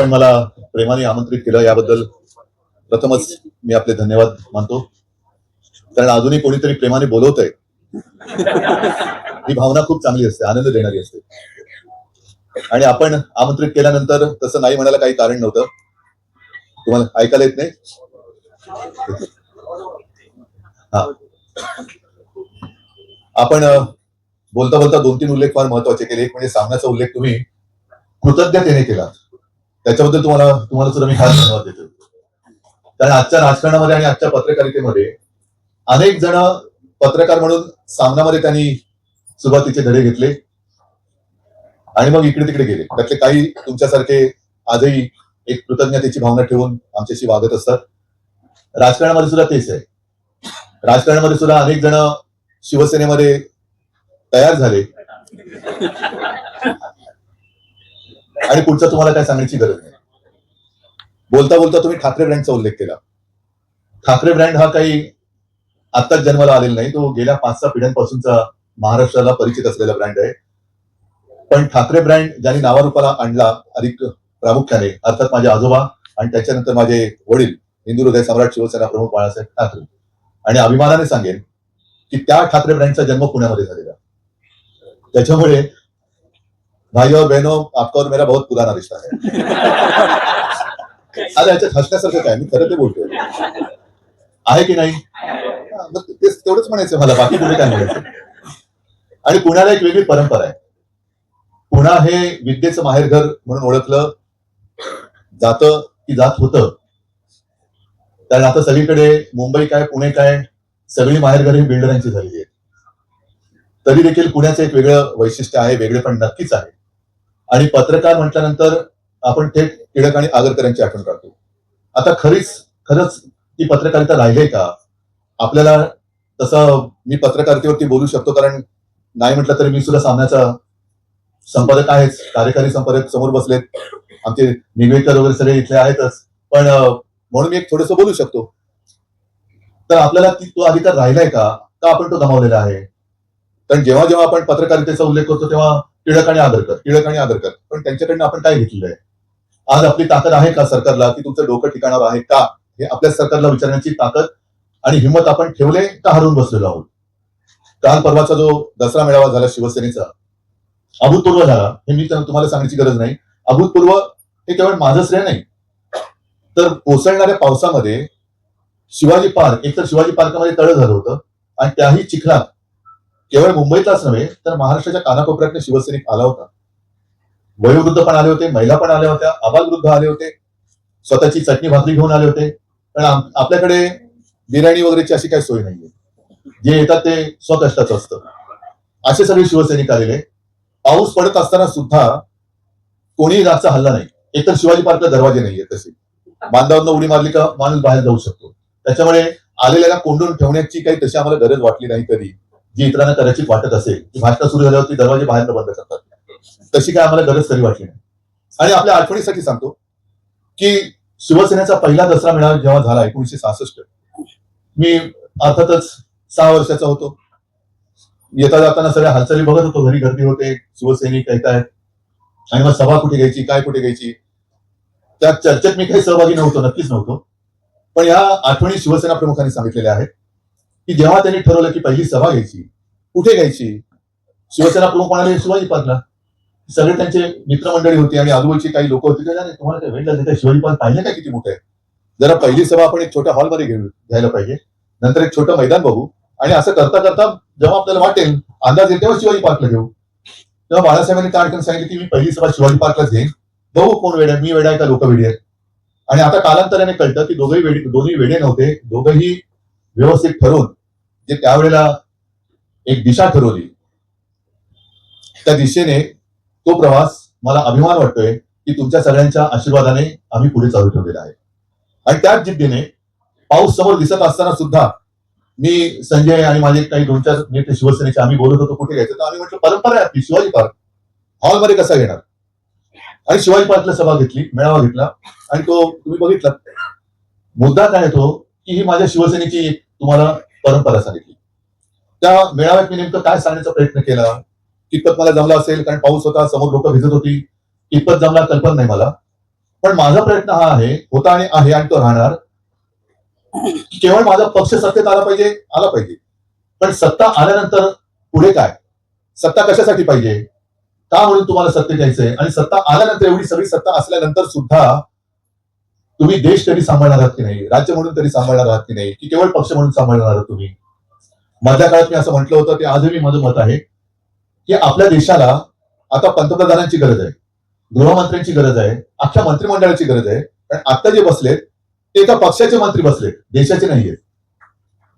आपण मला प्रेमाने आमंत्रित केलं याबद्दल प्रथमच मी आपले धन्यवाद मानतो. कारण अजूनही कोणीतरी प्रेमाने बोलवत आहे ही भावना खूप चांगली असते आनंद देणारी असते. आणि आपण आमंत्रित केल्यानंतर तसं नाही म्हणायला काही कारण नव्हतं. तुम्हाला ऐकायला येत नाही? हा. आपण बोलता बोलता दोन तीन उल्लेख फार महत्त्वाचे केले. एक म्हणजे सामन्याचा उल्लेख तुम्ही कृतज्ञतेने केला त्याच्याबद्दल तुम्हाला तुम्हाला सुद्धा मी खास धन्यवाद देतो. कारण आजच्या राजकारणामध्ये आणि आजच्या पत्रकारितेमध्ये अनेक जण पत्रकार म्हणून सामनामध्ये त्यांनी सुरुवातीचे धडे घेतले. आणि मग इकडे तिकडे गेले. त्यातले काही तुमच्यासारखे आजही एक कृतज्ञतेची भावना ठेवून आमच्याशी वागत असतात. राजकारणामध्ये सुद्धा तेच आहे. राजकारणामध्ये सुद्धा अनेक जण शिवसेनेमध्ये तयार झाले. आणि पुढचं तुम्हाला काय सांगण्याची गरज नाही. बोलता बोलता तुम्ही ठाकरे ब्रँडचा उल्लेख केला. ठाकरे ब्रँड हा काही आत्ताच जन्माला आलेला नाही तो गेल्या पाच सहा पिढ्यांपासूनचा महाराष्ट्राला परिचित असलेला ब्रँड आहे. पण ठाकरे ब्रँड ज्यांनी नावारूपाला आणला अधिक प्रामुख्याने अर्थात माझे आजोबा आणि त्याच्यानंतर माझे वडील हिंदू हृदय सम्राट शिवसेना प्रमुख बाळासाहेब ठाकरे. आणि अभिमानाने सांगेन की त्या ठाकरे ब्रँडचा जन्म पुण्यामध्ये झालेला. त्याच्यामुळे भाई और बहनों आपका और मेरा बहुत पुराना रिश्ता है। आता याच्यात हसण्यासारखं काय मी खरं ते बोलतोय आहे की नाही? मग तेच तेवढंच म्हणायचं मला बाकी कुठे काय म्हणायचं? आणि पुण्याला एक वेगळी परंपरा आहे. पुणा हे विद्येचं माहेरघर म्हणून ओळखलं जातं की जात होतं. कारण आता सगळीकडे मुंबई काय पुणे काय सगळी माहेरघर ही बिल्डरांची झालेली आहेत. तरी देखील पुण्याचं एक वेगळं वैशिष्ट्य आहे वेगळे पण नक्कीच आहे. आणि पत्रकार म्हटल्यानंतर आपण थेट टिळक आणि आगरकरांची आठवण काढतो. आता खरीच खरंच ती पत्रकारिता राहिली का? आपल्याला तसं मी पत्रकारितेवरती बोलू शकतो कारण नाही म्हटलं तरी मी सुद्धा सामन्याचा संपादक आहेच कार्यकारी संपादक समोर बसलेत. आमचे निवेदकर वगैरे सगळे इथले आहेतच. पण म्हणून मी एक थोडस बोलू शकतो. तर आपल्याला तो अधिकार राहिलाय का? का आपण तो गमावलेला आहे? कारण जेव्हा जेव्हा आपण पत्रकारितेचा उल्लेख करतो तेव्हा टिळक आणि आदरकर टिळक आणि आदरकर पण त्यांच्याकडनं आपण काय घेतलेलं आहे? आज आपली ताकद आहे का सरकारला? की तुमचं डोकं ठिकाणावर आहे का? हे आपल्या सरकारला विचारण्याची ताकद आणि हिंमत आपण ठेवले का हरून बसलेलो आहोत? काल परवाचा जो दसरा मेळावा झाला शिवसेनेचा अभूतपूर्व झाला. हे मी तुम्हाला सांगण्याची गरज नाही. अभूतपूर्व हे केवळ माझं श्रेय नाही. तर कोसळणाऱ्या पावसामध्ये शिवाजी पार्क एकतर शिवाजी पार्कमध्ये तळ झालं होतं आणि त्याही चिखलात केवळ मुंबईतलाच नव्हे तर महाराष्ट्राच्या कानाकोपऱ्यातल्या शिवसैनिक आला होता. वयोवृद्ध पण आले होते महिला पण आल्या होत्या आबालवृद्ध आले होते स्वतःची चटणी भाकरी घेऊन आले होते. पण आपल्याकडे बिर्याणी वगैरेची अशी काही सोय नाहीये. जे येतात ते स्वकष्टाचं असतं. असे सगळे शिवसैनिक आलेले पाऊस पडत असताना सुद्धा कोणीही रातचा हल्ला नाही. एकतर शिवाजी पार्कला दरवाजे नाहीये तसे. बांधावरनं उडी मारली का माणूस बाहेर जाऊ शकतो. त्याच्यामुळे आलेल्याला कोंडून ठेवण्याची काही तशी आम्हाला गरज वाटली नाही कधी. जी इतरांना कदाचित वाटत असेल की भाषण सुरू झाल्यावरती दरवाजे बाहेर बंद करतात. तशी काय आम्हाला गरज तरी वाटली नाही. आणि आपल्या आठवणीसाठी सांगतो की शिवसेनेचा पहिला दसरा मेळावा जेव्हा झाला एकोणीशे सहासष्ट मी अर्थातच सहा वर्षाचा होतो. येता जाताना सगळ्या हालचाली बघत होतो घरी गर्दी होते शिवसैनिक येतायत आणि मग सभा कुठे घ्यायची काय कुठे घ्यायची? त्या चर्चेत मी काही सहभागी नव्हतो नक्कीच नव्हतो. पण या आठवणी शिवसेना प्रमुखांनी सांगितलेल्या आहेत. की जेव्हा त्यांनी ठरवलं की पहिली सभा घ्यायची कुठे घ्यायची? शिवसेना प्रमुख म्हणाले शिवाजी पार्कला सगळे त्यांचे मित्रमंडळी होती आणि आजूबाजूची काही लोक होती. तुम्हाला काही वेळ लागले शिवाजी पार्क पाहिजे का किती मोठं आहे? जरा पहिली सभा आपण एक छोट्या हॉलमध्ये घेऊ घ्यायला पाहिजे. नंतर एक छोटं मैदान बघू. आणि असं करता करता जेव्हा आपल्याला वाटेल अंदाज येईल तेव्हा शिवाजी पार्कला घेऊ. तेव्हा बाळासाहेबांनी त्या अडचण सांगितलं की मी पहिली सभा शिवाजी पार्कलाच घेईन. बघू कोण वेड आहे मी वेड आहे का लोक वेडी आहेत? आणि आता कालांतराने कळतं की दोघंही वेडी दोन्ही वेडे नव्हते. दोघंही व्यवस्थित ठरवून जे त्यावेळेला एक दिशा ठरवली. त्या दिशेने तो प्रवास मला अभिमान वाटतोय की तुमच्या सगळ्यांच्या आशीर्वादाने आम्ही पुढे चालू ठेवलेला आहे. आणि त्याच जिद्दीने पाऊस समोर दिसत असताना सुद्धा मी संजय आणि माझे काही दोन चार नेते शिवसेनेचे आम्ही बोलत होतो कुठे घ्यायचं तर आम्ही म्हटलं परंपरा आहे आपली शिवाजी पार्क. हॉलमध्ये कसा घेणार आणि शिवाजी पार्कला सभा घेतली मेळावा घेतला आणि तो तुम्ही बघितला मुद्दा काय तो की ही माझ्या शिवसेनेची तुम्हाला परंपरा सांगितली. त्या मेळाव्यात मी नेमकं काय सांगण्याचा प्रयत्न केला? कितपत मला जमला असेल? कारण पाऊस होता समोर लोक भिजत होती. कितपत जमला कल्पना नाही मला. पण माझा प्रयत्न हा आहे होता आणि आहे आणि तो राहणार. केवळ माझा पक्ष सत्तेत आला पाहिजे आला पाहिजे. पण सत्ता आल्यानंतर पुढे काय? सत्ता कशासाठी पाहिजे? का म्हणून तुम्हाला सत्तेत यायचंय? आणि सत्ता आल्यानंतर एवढी सगळी सत्ता असल्यानंतर सुद्धा तुम्ही देश तरी सांभाळणार आहात की नाही? राज्य म्हणून तरी सांभाळणार आहात की नाही? की केवळ पक्ष म्हणून सांभाळणार आहात तुम्ही? मधल्या काळात मी असं म्हटलं होतं ते आजही माझं मत आहे की आपल्या देशाला आता पंतप्रधानांची गरज आहे गृहमंत्र्यांची गरज आहे अख्ख्या मंत्रिमंडळाची गरज आहे. कारण आता जे बसलेत ते एका पक्षाचे मंत्री बसलेत देशाचे नाहीये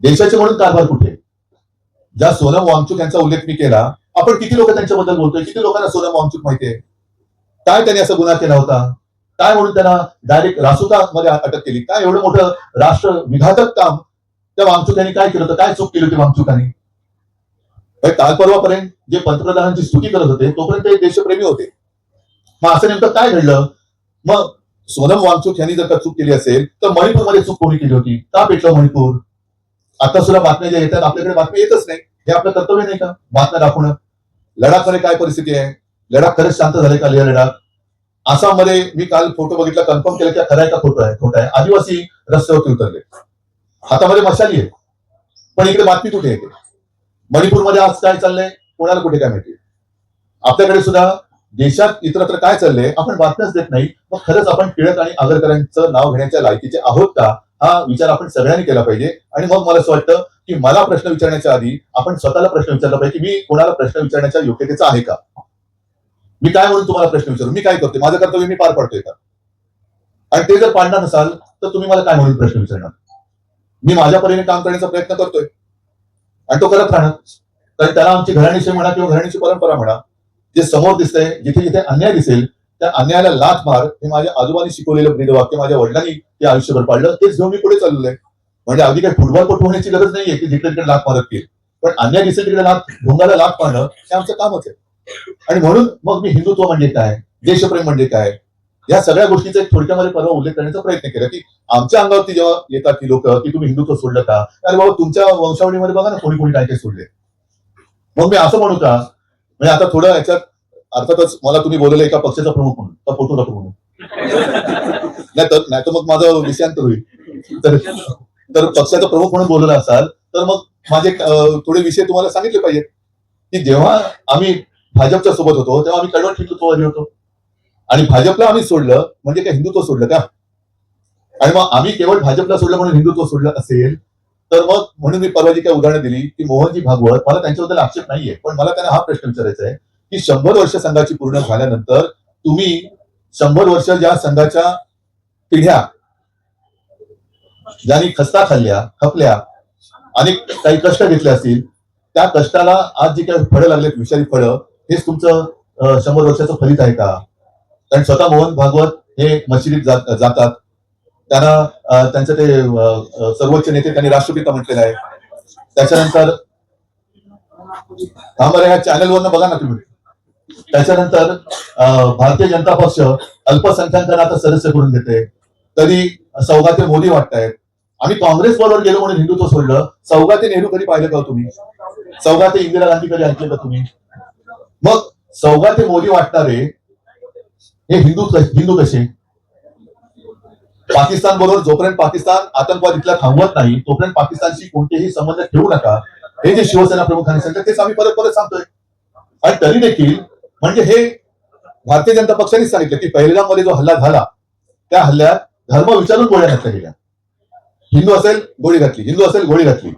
देशाचे म्हणून कारभार कुठे ज्या सोनम वांगचूक यांचा उल्लेख मी केला आपण किती लोक त्यांच्याबद्दल बोलतोय? किती लोकांना सोनम वांगचूक माहितीये काय त्यांनी असा गुन्हा केला होता? काय म्हणून त्यांना डायरेक्ट रासुदासमध्ये अटक केली? काय एवढं मोठं राष्ट्र विघातक काम? त्या वांगचूक काय केलं होतं? काय चूक केली होती वांगचुकांनी म्हणजे काल परवापर्यंत जे पंतप्रधानांची स्तुती करत होते तोपर्यंत ते देशप्रेमी होते. मग असं नेमकं काय घडलं? मग सोनम वांगचूक यांनी जर का चूक केली असेल तर मणिपूरमध्ये चूक कोणी केली होती? का पेटलं मणिपूर? आता सुद्धा बातम्या ज्या येतात आपल्याकडे बातम्या येतच नाही. हे आपलं कर्तव्य नाही का? बातम्या दाखवणं. लडाखमध्ये काय परिस्थिती आहे? लडाख खरंच शांत झाले का? लिहा लडाख? आसाममध्ये मी काल फोटो बघितला कन्फर्म केलं की खरं आहे का खोटं आहे खोटं आहे. आदिवासी रस्त्यावरती उतरले. हातामध्ये मशाली आहे पण इकडे बातमी कुठे येते? मणिपूरमध्ये आज काय चाललंय? कोणाला कुठे काय माहिती? आपल्याकडे सुद्धा देशात इतरत्र काय चाललंय आपण बातम्याच देत नाही. मग खरंच आपण टिळक आणि आगरकरांचं नाव घेण्याच्या लायकीचे आहोत का? हा विचार आपण सगळ्यांनी केला पाहिजे. आणि मग मला असं वाटतं की मला प्रश्न विचारण्याच्या आधी आपण स्वतःला प्रश्न विचारला पाहिजे की मी कोणाला प्रश्न विचारण्याच्या योग्यतेचा आहे का? मी काय म्हणून तुम्हाला प्रश्न विचारू? मी काय करतोय? माझं कर्तव्य मी पार पाडतोय का? आणि ते जर पाडणार नसाल तर तुम्ही मला काय म्हणून प्रश्न विचारणार? मी माझ्या परीने काम करण्याचा प्रयत्न करतोय. आणि तो करत राहणार. तर त्याला आमची घराणीशी म्हणा किंवा घराणीची परंपरा म्हणा जे समोर दिसतंय जिथे जिथे अन्याय दिसेल त्या अन्यायाला लाथ मार हे माझ्या आजोबांनी शिकवलेलं ब्रीद वाक्य माझ्या वडिलांनी ते आयुष्यभर पाडलं तेच घेऊन मी पुढे चाललोय आहे. म्हणजे अगदी काही फुटबॉलपटू होण्याची गरज नाहीये की जिकडे तिकडे लाथ मारत येईल पण अन्याय दिसेल तिकडे लाथ भोंगाला लाथ मारणं हे आमचं कामच आहे. आणि म्हणून मग मी हिंदुत्व म्हणजे काय? देशप्रेम म्हणजे काय? या सगळ्या गोष्टीचा एक थोडक्यामध्ये परवा उल्लेख करण्याचा प्रयत्न केला की आमच्या अंगावरती जेव्हा येतात ती लोक की तुम्ही हिंदुत्व सोडलं का? अरे बाबा तुमच्या वंशावळीमध्ये बघा ना कोणी कोणी काय काय सोडले मग मी असं म्हणू का? म्हणजे आता थोडं याच्यात अर्थातच मला तुम्ही बोलले एका पक्षाचा प्रमुख म्हणून का फोटो नको म्हणून. नाही तर नाही तर मग माझं विषयांतर होईल. तर तर पक्षाचा प्रमुख म्हणून बोलला असाल तर मग माझे थोडे विषय तुम्हाला सांगितले पाहिजेत. की जेव्हा आम्ही भाजपच्या सोबत होतो तेव्हा आम्ही कडवट हिंदुत्ववादी होतो. आणि भाजपला आम्ही सोडलं म्हणजे काय हिंदुत्व सोडलं का? आणि मग आम्ही केवळ भाजपला सोडलं म्हणून हिंदुत्व सोडलं असेल तर मग म्हणून मी परवा जी काही उदाहरणं दिली की मोहनजी भागवत मला त्यांच्याबद्दल आक्षेप नाहीये पण मला त्यांना हा प्रश्न विचारायचा आहे की शंभर वर्ष संघाची पूर्ण झाल्यानंतर तुम्ही शंभर वर्ष ज्या संघाच्या पिढ्या ज्यांनी खस्ता खाल्ल्या खपल्या आणि काही कष्ट घेतले असतील त्या कष्टाला आज जी काही फळं लागलेत विषारी फळं हेच तुमचं शंभर वर्षाचं फलित आहे का? कारण स्वतः मोहन भागवत हे मशिदीत जात- जातात. त्यांना त्यांचं ते सर्वोच्च नेते त्यांनी राष्ट्रपिता म्हटलेलं आहे. त्याच्यानंतर आम्हाला ह्या चॅनलवरनं बघा ना तुम्ही. त्याच्यानंतर भारतीय जनता पक्ष अल्पसंख्याकांना आता सदस्य करून देते तरी सौगाते मोदी वाटतायत. आम्ही काँग्रेस बरोबर गेलो म्हणून हिंदुत्व सोडलं. सौगाते नेहरू कधी पाहिलं का हो तुम्ही? सौगाते इंदिरा गांधी कधी ऐकले का तुम्ही? मग सौगाते मोदी वाटणारे हे हिंदू हिंदू कसे? पाकिस्तान बरोबर जोपर्यंत पाकिस्तान आतंकवाद इथला थांबवत नाही तोपर्यंत पाकिस्तानशी कोणतेही संबंध ठेवू नका. हे जे शिवसेना प्रमुखांनी सांगितलं तेच आम्ही परत परत सांगतोय. आणि तरी देखील म्हणजे हे भारतीय जनता पक्षाने सांगितलं की पहिलगाममध्ये जो हल्ला झाला त्या हल्ल्यात धर्म विचारून गोळ्या घातल्या गेल्या. हिंदू असेल गोळी घातली. हिंदू असेल गोळी घातली.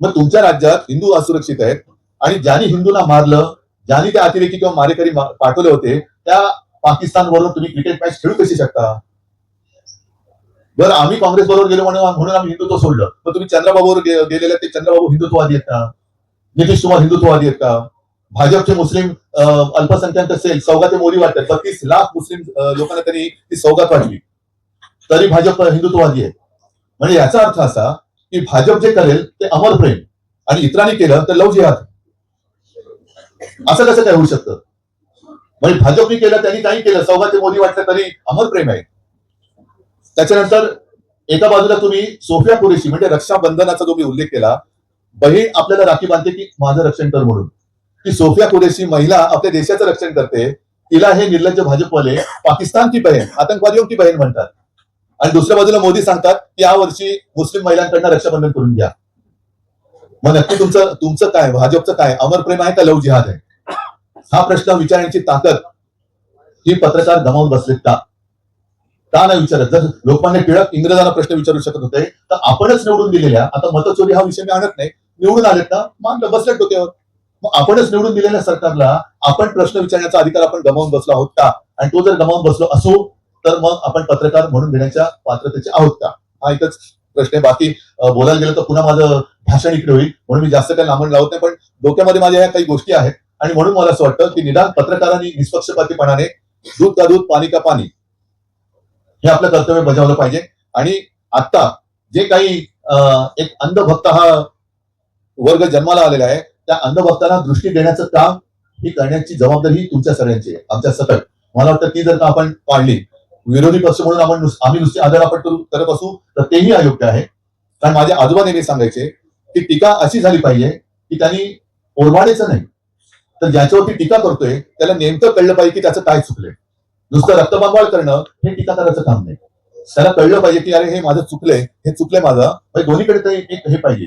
मग तुमच्या राज्यात हिंदू असुरक्षित आहेत आणि ज्यांनी हिंदूंना मारलं ज्यांनी त्या अतिरेकी किंवा मारेकरी पाठवले होते त्या पाकिस्तान बरोबर तुम्ही क्रिकेट मॅच खेळू कशी शकता? बरं आम्ही काँग्रेस बरोबर गेलो म्हणून म्हणून आम्ही हिंदुत्व सोडलं पण तुम्ही चंद्रबाबूवर गेलेले ते चंद्रबाबू हिंदुत्ववादी आहेत का? नितीश कुमार हिंदुत्ववादी आहेत का? भाजपचे मुस्लिम अं, अल्पसंख्याक असेल सौगाते मोदी वाटतात बत्तीस लाख मुस्लिम लोकांना त्यांनी ती सौगात वाटली. तरी भाजप हिंदुत्ववादी आहे. म्हणजे याचा अर्थ असा की भाजप जे करेल ते अमर प्रेम. आणि इतरांनी केलं तर लव जिहाद. असं कसं काय होऊ शकतं? म्हणजे भाजपने केलं त्यांनी काही केलं सौगाते मोदी वाटलं तरी अमर प्रेम आहे. त्याच्यानंतर एका बाजूला तुम्ही सोफिया कुरेशी म्हणजे रक्षाबंधनाचा तुम्ही उल्लेख केला बहीण आपल्याला राखी बांधते की माझं रक्षण कर म्हणून. की सोफिया कुरेशी महिला आपल्या देशाचं रक्षण करते तिला हे निर्लज्ज भाजपवाले पाकिस्तान की बहीण आतंकवादियों की बहीण म्हणतात. आणि दुसऱ्या बाजूला मोदी सांगतात की यावर्षी मुस्लिम महिलांकडनं रक्षाबंधन करून घ्या. मग नक्की तुमचं तुमचं काय भाजपचं काय? अमर प्रेम आहे का लव जिहाद आहे? हा प्रश्न विचारण्याची ताकद ही पत्रकार गमावून बसलेत का? का नाही विचारत? जर लोकमान्य टिळक इंग्रजांना प्रश्न विचारू शकत होते तर आपणच निवडून दिलेल्या आता मतचोरी हा विषय मी आणत नाही निवडून आलेत ना? मान बसलेत डोक्यावर. मग आपणच निवडून दिलेल्या सरकारला आपण प्रश्न विचारण्याचा अधिकार आपण गमावून बसलो आहोत का? आणि तो जर गमावून बसलो असो तर मग आपण पत्रकार म्हणून घेण्याच्या पात्रतेचे आहोत का? हा एकच प्रश्न आहे. बाकी बोलायला गेलं तर पुन्हा माझं भाषण इकडे होईल. म्हणून मी जास्त काही लांबण लावत नाही पण डोक्यामध्ये माझ्या ह्या काही गोष्टी आहेत. आणि म्हणून मला असं वाटतं की निदान पत्रकारांनी निष्पक्षपातीपणाने दूध का दूध पाणी का पाणी हे आपलं कर्तव्य बजावलं पाहिजे. आणि आता जे काही अं, एक अंधभक्त हा वर्ग जन्माला आलेला आहे त्या अंधभक्तांना दृष्टी देण्याचं काम ही करण्याची जबाबदारी तुमच्या सगळ्यांची आहे. आमच्या सतत. मला वाटतं ती जर का आपण पाळली विरोधी पक्ष म्हणून आपण नुस- आम्ही नुसते आदरापट करू करत असू तर तेही अयोग्य आहे. कारण माझ्या आजोबा नेहमी सांगायचे की टीका अशी झाली पाहिजे की त्यांनी ओरवाडायचं नाही. तर ज्याच्यावरती टीका करतोय त्याला नेमकं कळलं पाहिजे की त्याचं काय चुकलंय. नुसतं रक्तबांबाळ करणं हे टीका करायचं काम नाही. त्याला कळलं पाहिजे की अरे हे माझं चुकलंय हे चुकलंय माझं दोन्हीकडे ते एक हे पाहिजे.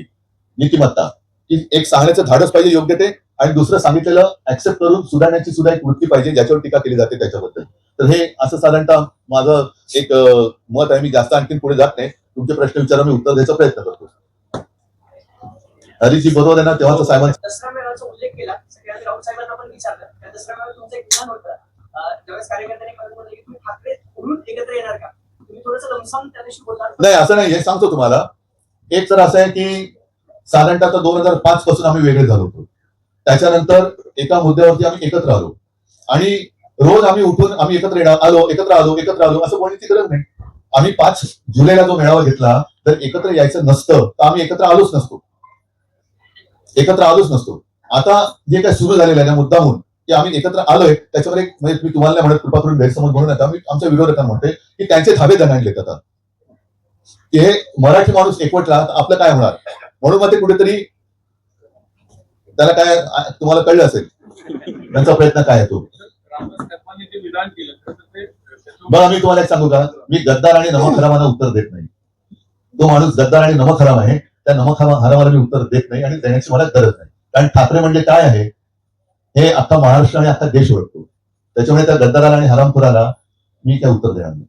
नीतिमत्ता. की एक सांगण्याचं धाडस पाहिजे योग्य ते आणि दुसरं सांगितलेलं ऍक्सेप्ट करून सुधारण्याची सुद्धा एक वृत्ती पाहिजे ज्याच्यावर टीका केली जाते त्याच्याबद्दल. तर हे असं साधारणतः माझं एक मत आहे. मी जास्त आणखीन पुढे जात नाही. तुमचे प्रश्न विचारा मी उत्तर द्यायचा प्रयत्न करतो. हरीजी बरोबर आहे ना? तेव्हा साहेबांचं मेळाव्याचा उल्लेख केला. राऊत साहेबांना पण विचारलं. नाही असं नाही. हे सांगतो तुम्हाला. एक तर असं आहे की साधारणतः दोन हजार पाच पासून आम्ही वेगळे झालो होतो. त्याच्यानंतर एका मुद्द्यावरती आम्ही एकत्र आलो. आणि रोज आम्ही उठून आम्ही एकत्र येणार आलो एकत्र आलो एकत्र आलो असं बोलण्याची गरज नाही. आम्ही पाच जुलैला जो मेळावा घेतला तर एकत्र यायचं नसतं तर आम्ही एकत्र आलोच नसतो. एकत्र आलोच नसतो. आता जे काय सुरू झालेलं आहे ना मुद्दामून की आम्ही एकत्र आलोय त्याच्यावर एक म्हणजे मी तुम्हाला म्हणत कृपा करून गैरसमज म्हणून नका. मी आमच्या विरोधकांना म्हणतोय की त्यांचे धाबे दणाणलेत आता. की हे मराठी माणूस एकवटला तर आपलं काय होणार? म्हणून मग ते कुठेतरी त्याला काय तुम्हाला कळलं असेल? त्यांचा प्रयत्न काय आहे बघा मी तुम्हाला एक सांगू का मी गद्दार आणि नमखरामाला उत्तर देत नाही तो माणूस गद्दार आणि नमखराम आहे त्या नमक हरामाला मी उत्तर देत नाही आणि देण्याची मला गरज नाही कारण ठाकरे म्हणजे काय आहे हे आता महाराष्ट्र आणि आता देश ओळखतो त्याच्यामुळे त्या गद्दाराला आणि हरामखोराला मी काय उत्तर देणार नाही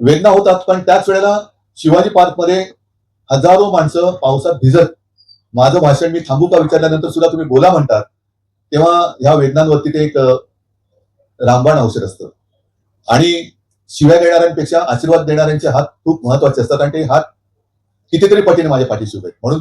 वेदना होतात पण त्याच वेळेला शिवाजी पार्कमध्ये हजारो माणसं पावसात भिजत माझं भाषण मी थांबू का विचारल्यानंतर सुद्धा तुम्ही बोला म्हणतात तेव्हा ह्या वेदनांवरती ते एक रामबाण औषध असतं आणि शिव्या देणाऱ्यांपेक्षा आशीर्वाद देणाऱ्यांचे हात खूप महत्त्वाचे असतात आणि ते हात कितीतरी पटीने माझ्या पाठीशी उभे आहेत. म्हणून